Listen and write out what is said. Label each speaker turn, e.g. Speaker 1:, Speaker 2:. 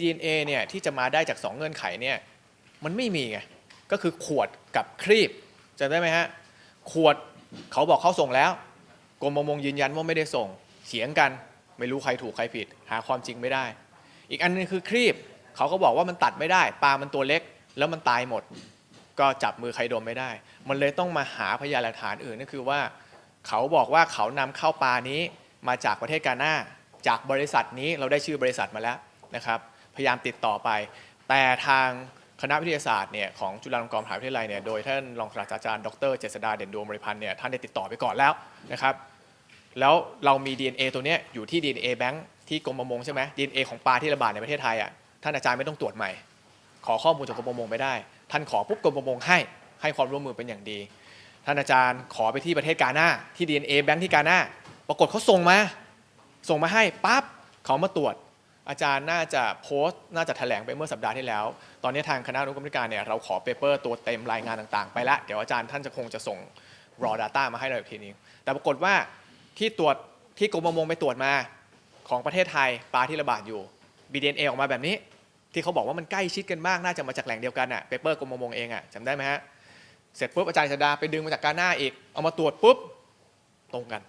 Speaker 1: DNA เนี่ยที่จะมาได้จาก 2 เงื่อนไขเนี่ยมันไม่มีไงก็คือขวดกับครีบจำได้ไหมฮะขวดเขาบอกเขาส่งแล้วกรมประมงยืนยันว่าไม่ได้ส่งเถียงกันไม่รู้ใครถูกใครผิด หาความจริงไม่ได้ อีกอันนึงคือครีบเขาก็บอกว่ามันตัดไม่ได้ปลามันตัวเล็ก แล้วมันตายหมด ก็จับมือใครดมไม่ได้ มันเลยต้องมาหาพยานหลักฐานอื่นนั่นคือว่า เขาบอกว่าเขานำเข้าปลานี้มาจากประเทศกาหน้าจากบริษัทนี้เราได้ชื่อบริษัทมาแล้วนะครับ พยายามติดต่อไป แต่ทางคณะวิทยาศาสตร์เนี่ยของจุฬาลงกรณ์มหาวิทยาลัยเนี่ยโดยท่านรองศาสตราจารย์ดรเจษดาเด่นดวงบริพันธ์เนี่ยท่านได้ติดต่อไปก่อนแล้วนะครับแล้วเรามี DNA ตัวเนี้ยอยู่ที่ DNA Bank ที่กรมประมงใช่ไหม DNA ของปลาที่ระบาดในประเทศไทยอะท่านอาจารย์ไม่ต้องตรวจใหม่ ขอข้อมูลจากกรมประมงไปได้ ท่านขอปุ๊บกรมประมงให้ให้ความร่วมมือเป็นอย่างดี ท่านอาจารย์ขอไปที่ประเทศกาหน้าที่ DNA Bank ที่กาหน้าปรากฏเขาส่งมา ส่งมาให้ปั๊บเขามาตรวจ อาจารย์น่าจะโพสต์น่าจะแถลงไปเมื่อสัปดาห์ที่แล้ว ตอนนี้ทางคณะอนุกรรมการเนี่ยเราขอเปเปอร์ตัวเต็มรายงานต่างๆ ไปแล้ว เดี๋ยวอาจารย์ท่านจะคงจะส่ง raw data มาให้เราอีกทีนึงแต่ปรากฏว่าที่ตรวจที่กรมประมงไปตรวจมาของประเทศไทยปลาที่ระบาดอยู่ BDNA ออกมาแบบนี้ ที่เขาบอกว่ามันใกล้ชิดกันมากน่าจะมาจากแหล่งเดียวกันอะเปเปอร์กรมประมงเองอะจำได้ไหมฮะเสร็จปุ๊บอาจารย์ชดาไปดึงมาจากกาหน้าอีกเอามาตรวจปุ๊บตรงกัน